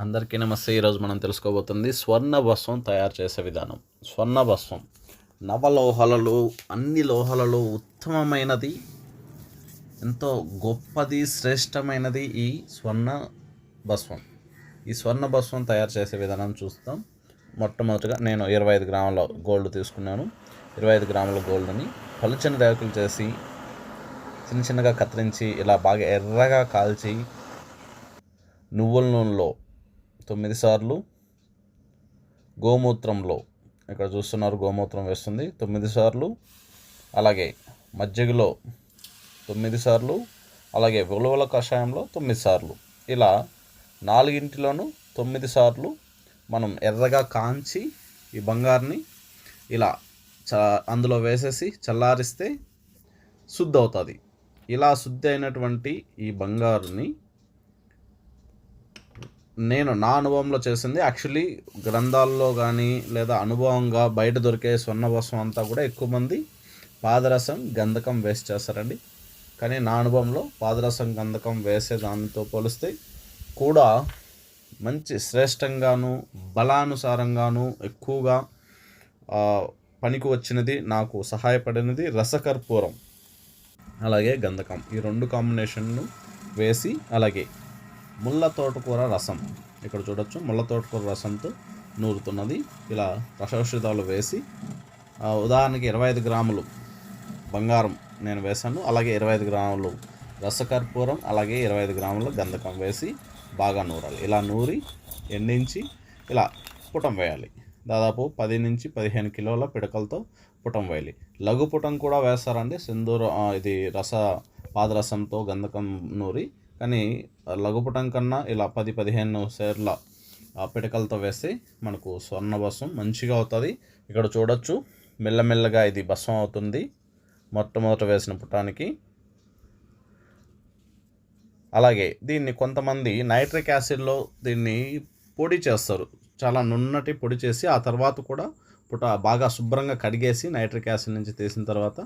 అందరికీ నమస్తే. ఈరోజు మనం తెలుసుకోబోతుంది స్వర్ణ భస్వం తయారు చేసే విధానం. స్వర్ణ భస్వం. నవలోహాలలో అన్ని లోహాలలో ఉత్తమమైనది ఎంతో గొప్పది శ్రేష్టమైనది ఈ స్వర్ణ భస్వం. ఈ స్వర్ణ భస్వం తయారు చేసే విధానం చూస్తాం. మొట్టమొదటిగా నేను ఇరవై ఐదు గ్రాముల గోల్డ్ తీసుకున్నాను. ఇరవై ఐదు గ్రాముల గోల్డ్ని పలుచని రేకులు చేసి చిన్న చిన్నగా కత్తిరించి ఇలా బాగా ఎర్రగా కాల్చి నువ్వుల నూనెలో తొమ్మిది సార్లు గోమూత్రంలో ఇక్కడ చూస్తున్నారు గోమూత్రం వేస్తుంది తొమ్మిది సార్లు అలాగే మజ్జిగలో తొమ్మిది సార్లు అలాగే ఉలవల కషాయంలో తొమ్మిది సార్లు. ఇలా నాలుగింటిలోనూ తొమ్మిది సార్లు మనం ఎర్రగా కాంచి ఈ బంగారుని ఇలా చ అందులో వేసేసి చల్లారిస్తే శుద్ధి అవుతుంది ఇలా శుద్ధి అయినటువంటి ఈ బంగారుని నేను నా అనుభవంలో చేసింది యాక్చువల్లీ గ్రంథాల్లో కానీ లేదా అనుభవంగా బయట దొరికే స్వర్ణభస్వం అంతా కూడా ఎక్కువ మంది పాదరసం గంధకం వేసి చేస్తారండి. కానీ నా అనుభవంలో పాదరసం గంధకం వేసే దానితో పోలిస్తే కూడా మంచి శ్రేష్టంగాను బలానుసారంగాను ఎక్కువగా పనికి వచ్చినది నాకు సహాయపడినది రసకర్పూరం. అలాగే గంధకం. ఈ రెండు కాంబినేషన్ను వేసి అలాగే ముళ్ళ తోటకూర రసం. ఇక్కడ చూడొచ్చు ముళ్ళ తోటకూర రసంతో నూరుతున్నది. ఇలా రసౌషధాలు వేసి ఉదాహరణకి ఇరవై ఐదు గ్రాములు బంగారం నేను వేశాను. అలాగే ఇరవై ఐదు గ్రాములు రసకర్పూరం అలాగే ఇరవై ఐదు గ్రాములు గంధకం వేసి బాగా నూరాలి. ఇలా నూరి ఎండించి ఇలా పుటం వేయాలి. దాదాపు పది నుంచి పదిహేను కిలోల పిడకలతో పుటం వేయాలి. లఘు పుటం కూడా వేస్తారండి. సింధూర ఇది రస పాదరసంతో గంధకం నూరి కానీ లఘుపుటం కన్నా ఇలా పది పదిహేను సేర్ల ఆ పిడకలతో వేస్తే మనకు స్వర్ణ భస్వం మంచిగా అవుతుంది. ఇక్కడ చూడొచ్చు మెల్లమెల్లగా ఇది భస్వం అవుతుంది. మొట్టమొదట వేసిన పుటానికి. అలాగే దీన్ని కొంతమంది నైట్రిక్ యాసిడ్లో దీన్ని పొడి చేస్తారు. చాలా నున్నటి పొడి చేసి ఆ తర్వాత కూడా పుట బాగా శుభ్రంగా కడిగేసి నైట్రిక్ యాసిడ్ నుంచి తీసిన తర్వాత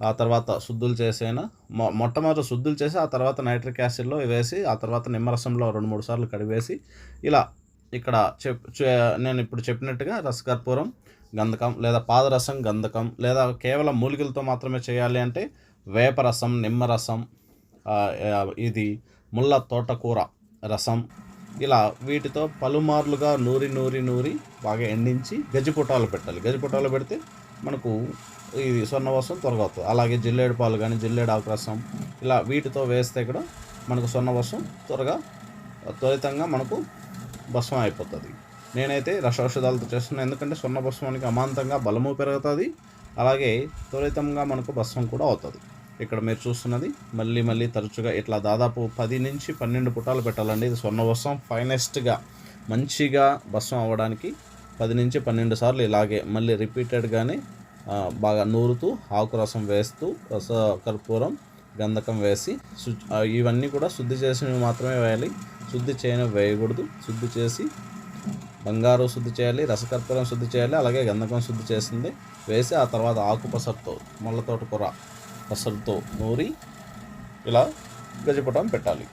ఆ తర్వాత శుద్ధులు చేసైనా మొ మొట్టమొదటి శుద్ధులు చేసి ఆ తర్వాత నైట్రిక్ యాసిడ్లో వేసి ఆ తర్వాత నిమ్మరసంలో రెండు మూడు సార్లు కడిగేసి ఇలా ఇక్కడ చెప్ చె- నేను ఇప్పుడు చెప్పినట్టుగా రసకర్పూరం గంధకం లేదా పాదరసం గంధకం లేదా కేవలం మూలికలతో మాత్రమే చేయాలి అంటే వేపరసం నిమ్మరసం ఇది ముళ్ళ తోటకూర రసం ఇలా వీటితో పలుమార్లుగా నూరి నూరి నూరి బాగా ఎండించి గజిపుటాలు పెట్టాలి. గజిపుటాలు పెడితే మనకు ఇది స్వర్ణవసం త్వరగా అవుతుంది అలాగే జిల్లేడు పాలు కానీ జిల్లేడు ఆకు రసం ఇలా వీటితో వేస్తే కూడా మనకు స్వర్ణవసం త్వరగా త్వరితంగా మనకు భస్మం అయిపోతుంది. నేనైతే రసౌషధాలతో చేస్తున్నాను ఎందుకంటే సొన్న భస్మానికి అమాంతంగా బలము పెరుగుతుంది. అలాగే త్వరితంగా మనకు భస్మం కూడా అవుతుంది. ఇక్కడ మీరు చూస్తున్నది మళ్ళీ మళ్ళీ తరచుగా ఇట్లా దాదాపు పది నుంచి పన్నెండు పుటాలు పెట్టాలండి. ఇది స్వర్ణ ఫైనెస్ట్గా మంచిగా భస్మం అవ్వడానికి పది నుంచి పన్నెండు సార్లు ఇలాగే మళ్ళీ రిపీటెడ్గానే బాగా నూరుతూ ఆకు రసం వేస్తూ రస కర్పూరం గంధకం వేసి ఇవన్నీ కూడా శుద్ధి చేసినవి మాత్రమే వేయాలి. శుద్ధి చేయని వేయకూడదు. శుద్ధి చేసి బంగారు శుద్ధి చేయాలి రసకర్పూరం శుద్ధి చేయాలి అలాగే గంధకం శుద్ధి చేసింది వేసి ఆ తర్వాత ఆకు పసరుతో ముళ్ళ తోటకూర పసరుతో నూరి ఇలా గజపటం పెట్టాలి.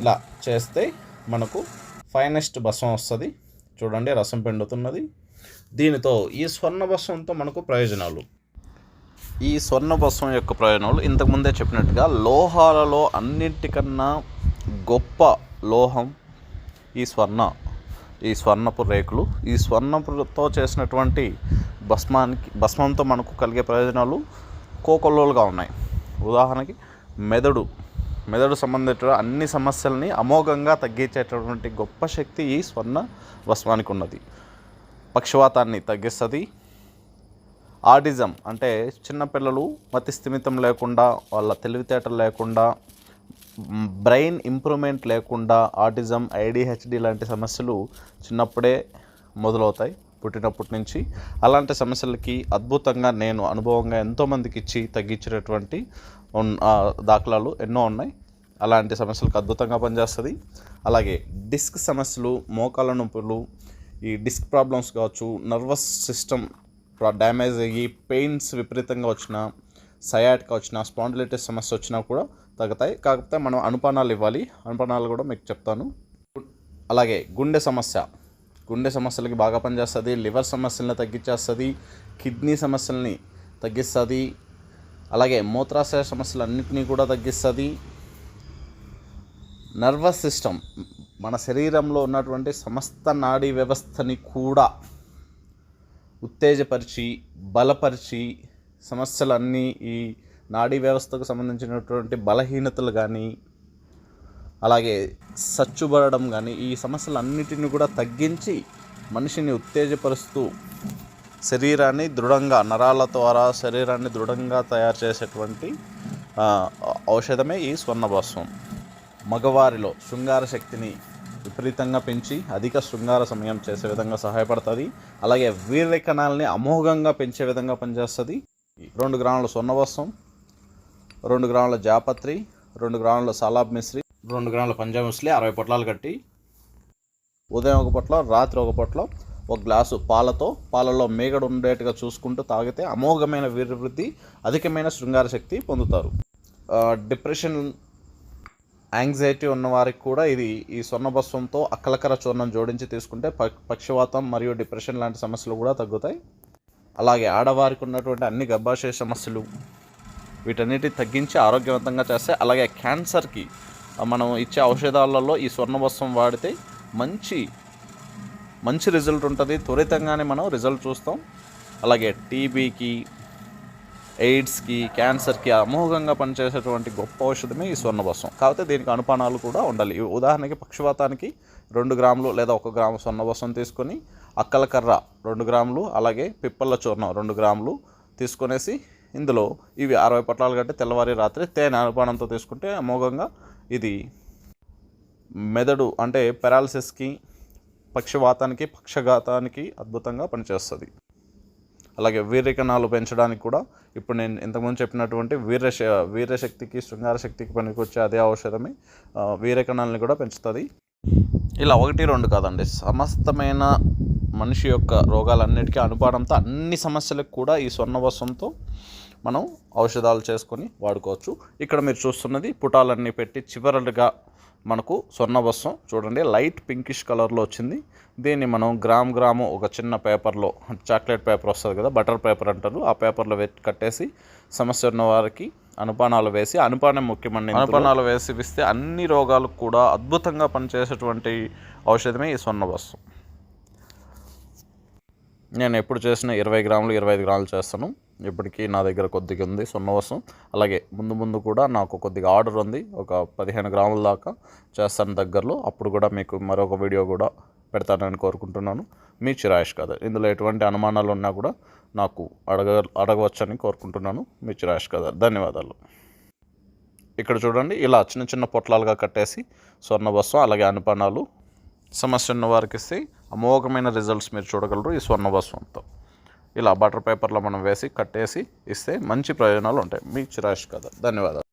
ఇలా చేస్తే మనకు ఫైనెస్ట్ బసం వస్తుంది. చూడండి రసం పెండుతున్నది. దీనితో ఈ స్వర్ణ భస్మంతో మనకు ప్రయోజనాలు. ఈ స్వర్ణ భస్మం యొక్క ప్రయోజనాలు ఇంతకుముందే చెప్పినట్టుగా లోహాలలో అన్నింటికన్నా గొప్ప లోహం ఈ స్వర్ణ ఈ స్వర్ణపు రేకులు. ఈ స్వర్ణపుతో చేసినటువంటి భస్మానికి భస్మంతో మనకు కలిగే ప్రయోజనాలు కోకొల్లోలుగా ఉన్నాయి. ఉదాహరణకి మెదడు. మెదడు సంబంధించిన అన్ని సమస్యల్ని అమోఘంగా తగ్గించేటటువంటి గొప్ప శక్తి ఈ స్వర్ణ భస్మానికి ఉన్నది. పక్షవాతాన్ని తగ్గిస్తుంది. ఆటిజం అంటే చిన్నపిల్లలు మతిస్థిమితం లేకుండా వాళ్ళ తెలివితేటలు లేకుండా బ్రెయిన్ ఇంప్రూవ్మెంట్ లేకుండా ఆటిజం ఐడిహెచ్డి లాంటి సమస్యలు చిన్నప్పుడే మొదలవుతాయి పుట్టినప్పటి నుంచి. అలాంటి సమస్యలకి అద్భుతంగా నేను అనుభవంగా ఎంతోమందికి ఇచ్చి తగ్గించినటువంటి దాఖలాలు ఎన్నో ఉన్నాయి. అలాంటి సమస్యలకు అద్భుతంగా పనిచేస్తుంది. అలాగే డిస్క్ సమస్యలు మోకాళ్ళ నొప్పులు ఈ డిస్క్ ప్రాబ్లమ్స్ కావచ్చు నర్వస్ సిస్టమ్ డ్యామేజ్ అయ్యి పెయిన్స్ విపరీతంగా వచ్చిన సయాట్కి వచ్చిన స్పాండిలైటిస్ సమస్య వచ్చినా కూడా తగ్గుతాయి. కాకపోతే మనం అనుపానాలు ఇవ్వాలి. అనుపానాలు కూడా మీకు చెప్తాను. అలాగే గుండె సమస్య. గుండె సమస్యలకి బాగా పనిచేస్తుంది. లివర్ సమస్యలను తగ్గించేస్తుంది. కిడ్నీ సమస్యల్ని తగ్గిస్తుంది. అలాగే మూత్రాశయ సమస్యలన్నింటినీ కూడా తగ్గిస్తుంది. నర్వస్ సిస్టమ్ మన శరీరంలో ఉన్నటువంటి సమస్త నాడీ వ్యవస్థని కూడా ఉత్తేజపరిచి బలపరిచి సమస్యలన్నీ ఈ నాడీ వ్యవస్థకు సంబంధించినటువంటి బలహీనతలు కానీ అలాగే సచ్చుబడడం కానీ ఈ సమస్యలన్నిటిని కూడా తగ్గించి మనిషిని ఉత్తేజపరుస్తూ శరీరాన్ని దృఢంగా నరాల ద్వారా శరీరాన్ని దృఢంగా తయారు చేసేటువంటి ఔషధమే ఈ స్వర్ణభస్వం మగవారిలో శృంగార శక్తిని విపరీతంగా పెంచి అధిక శృంగార సమయం చేసే విధంగా సహాయపడుతుంది. అలాగే వీర్య కణాలని అమోఘంగా పెంచే విధంగా పనిచేస్తుంది. రెండు గ్రాముల సొన్నవస్త్రం రెండు గ్రాముల జాపత్రి రెండు గ్రాముల సాలాబ్ మిశ్రి రెండు గ్రాముల పంజాబ్ అరవై పొట్లాలు కట్టి ఉదయం ఒక పొట్ల రాత్రి ఒక పొట్ల ఒక గ్లాసు పాలతో పాలలో మేగడు ఉండేట్టుగా చూసుకుంటూ తాగితే అమోఘమైన వీర్యవృద్ధి అధికమైన శృంగార శక్తి పొందుతారు. డిప్రెషన్ యాంగ్జైటీ ఉన్నవారికి కూడా ఇది ఈ స్వర్ణభస్వంతో అక్కలకర చూర్ణం జోడించి తీసుకుంటే పక్షవాతం మరియు డిప్రెషన్ లాంటి సమస్యలు కూడా తగ్గుతాయి. అలాగే ఆడవారికి ఉన్నటువంటి అన్ని గర్భాశయ సమస్యలు వీటన్నిటి తగ్గించి ఆరోగ్యవంతంగా చేస్తే అలాగే క్యాన్సర్కి మనం ఇచ్చే ఔషధాలలో ఈ స్వర్ణభస్వం వాడితే మంచి మంచి రిజల్ట్ ఉంటుంది. త్వరితంగానే మనం రిజల్ట్ చూస్తాం. అలాగే టీబీకి ఎయిడ్స్కి క్యాన్సర్కి అమోఘంగా పనిచేసేటువంటి గొప్ప ఔషధమే ఈ స్వర్ణభస్వం కాకపోతే దీనికి అనుపానాలు కూడా ఉండాలి. ఉదాహరణకి పక్షవాతానికి రెండు గ్రాములు లేదా ఒక గ్రాము స్వర్ణభస్వం తీసుకొని అక్కల కర్ర రెండు గ్రాములు అలాగే పిప్పల చూర్ణం రెండు గ్రాములు తీసుకొనేసి ఇందులో ఇవి అరవై పొట్లాలు కంటే తెల్లవారి రాత్రి తేనె అనుపానంతో తీసుకుంటే అమోఘంగా ఇది మెదడు అంటే పెరాలసిస్కి పక్షవాతానికి పక్షఘాతానికి అద్భుతంగా పనిచేస్తుంది. అలాగే వీర్యకణాలు పెంచడానికి కూడా ఇప్పుడు నేను ఇంతకుముందు చెప్పినటువంటి వీర్య వీరశక్తికి వీర్యశక్తికి శృంగార శక్తికి పనికొచ్చే అదే ఔషధమే ఆ, వీర్యకణాలని కూడా పెంచుతుంది. ఇలా ఒకటి రెండు కాదండి. సమస్తమైన మనిషి యొక్క రోగాలన్నిటికీ అనుపాడంతో అన్ని సమస్యలకు కూడా ఈ స్వర్ణవస్వంతో మనం ఔషధాలు చేసుకొని వాడుకోవచ్చు. ఇక్కడ మీరు చూస్తున్నది పుటాలన్నీ పెట్టి చివరలుగా మనకు స్వర్ణభస్వం చూడండి లైట్ పింకిష్ కలర్లో వచ్చింది. దీన్ని మనం గ్రామ్ గ్రాము ఒక చిన్న పేపర్లో చాక్లెట్ పేపర్ వస్తుంది కదా బటర్ పేపర్ అంటారు. ఆ పేపర్లో కట్టేసి సమస్య ఉన్న వారికి అనుపానాలు వేసి అనుపానం ముఖ్యమండి అనుపానాలు వేసి ఇస్తే అన్ని రోగాలకు కూడా అద్భుతంగా పనిచేసేటువంటి ఔషధమే ఈ స్వర్ణభస్వం నేను ఎప్పుడు చేసిన ఇరవై గ్రాములు ఇరవై ఐదు గ్రాములు చేస్తాను. ఇప్పటికీ నా దగ్గర కొద్దిగా ఉంది సున్నవసం అలాగే ముందు ముందు కూడా నాకు కొద్దిగా ఆర్డర్ ఉంది. ఒక పదిహేను గ్రాముల దాకా చేస్తాను దగ్గరలో. అప్పుడు కూడా మీకు మరొక వీడియో కూడా పెడతానని కోరుకుంటున్నాను. మీ చిరాయిష్ కథ. ఇందులో ఎటువంటి అనుమానాలు ఉన్నా కూడా నాకు అడగ అడగవచ్చని కోరుకుంటున్నాను. మీ చిరాయిష్ కథ. ధన్యవాదాలు. ఇక్కడ చూడండి ఇలా చిన్న చిన్న పొట్లాలుగా కట్టేసి స్వర్ణభస్వం అలాగే అనుపానాలు సమస్య ఉన్న వారికి ఇస్తే అమోఘమైన రిజల్ట్స్ మీరు చూడగలరు ఈ స్వర్ణభస్వంతో ఇలా బటర్ పేపర్లో మనం వేసి కట్టేసి ఇస్తే మంచి ప్రయోజనాలు ఉంటాయి. మీ చిరాష్ కదా ధన్యవాదాలు.